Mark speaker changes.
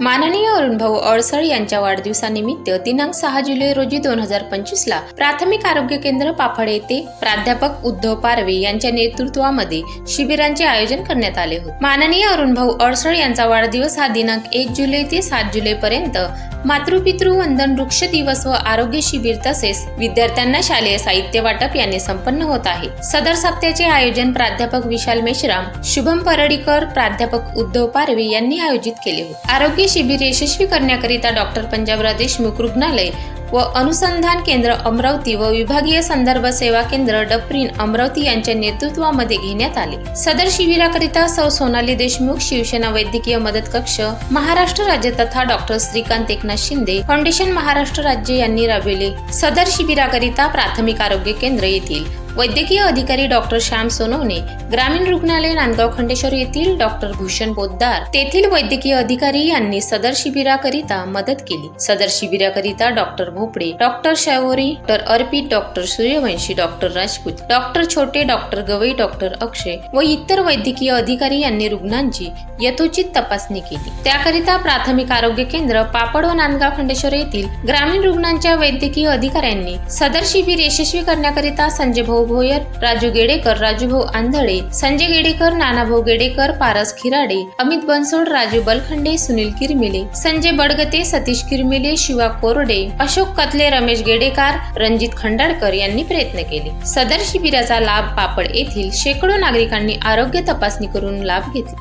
Speaker 1: माननीय अरुणभाऊ अडसळ यांच्या वाढदिवसानिमित्त दिनांक सहा जुलै रोजी दोन हजार पंचवीस ला प्राथमिक आरोग्य केंद्र पाफड येथे प्राध्यापक उद्धव पारवे यांच्या नेतृत्वामध्ये शिबिरांचे आयोजन करण्यात आले होते. माननीय अरुणभाऊ अडसळ यांचा वाढदिवस हा दिनांक एक जुलै ते सात जुलै पर्यंत मातृपितृ वंदन वृक्ष दिवस व आरोग्य शिबिर तसेच विद्यार्थ्यांना शालेय साहित्य वाटप याने संपन्न होत आहे. सदर सप्त्याचे आयोजन प्राध्यापक विशाल मेश्राम शुभम परडीकर प्राध्यापक उद्धव पारवे यांनी आयोजित केले होते. आरोग्य शिबिर यशस्वी करण्याकरिता डॉक्टर पंजाबराव देशमुख रुग्णालय व अनुसंधान केंद्र अमरावती व विभागीय संदर्भ सेवा केंद्र डप्रिन अमरावती यांच्या नेतृत्वामध्ये घेण्यात आले. सदर शिबिराकरिता सौ सोनाली देशमुख शिवसेना वैद्यकीय मदत कक्ष महाराष्ट्र राज्य तथा डॉक्टर श्रीकांत एकनाथ शिंदे फाउंडेशन महाराष्ट्र राज्य यांनी राबविले. सदर शिबिराकरिता प्राथमिक आरोग्य केंद्र येथील वैद्यकीय अधिकारी डॉक्टर श्याम सोनवणे ग्रामीण रुग्णालय नांदगाव खंडेश्वर येथील डॉक्टर भूषण बोद्दार तेथील वैद्यकीय अधिकारी यांनी सदर शिबिराकरिता मदत केली. सदर शिबिराकरिता doctor Bhopde doctor Shaivori doctor Arpit doctor Suryavanshi doctor Rajput doctor Chhote doctor Gawai doctor Akshay व इतर वैद्यकीय अधिकारी यांनी रुग्णांची यथोचित तपासणी केली. त्याकरिता प्राथमिक आरोग्य केंद्र पापड व नांदगाव खंडेश्वर येथील ग्रामीण रुग्णांच्या वैद्यकीय अधिकाऱ्यांनी सदर शिबिर यशस्वी करण्याकरिता संजय भाऊ भोयर राजू गेडेकर राजूभाऊ आंधळे संजय गेडेकर नानाभाऊ गेडेकर पारस खिराडे अमित बनसोड राजू बलखंडे सुनील किरमिले संजय बडगते सतीश किरमिले शिवा कोरडे अशोक कतले रमेश गेडेकर रणजित खंडाळकर यांनी प्रयत्न केले. सदर शिबिराचा लाभ पापड येथील शेकडो नागरिकांनी आरोग्य तपासणी करून लाभ घेतला.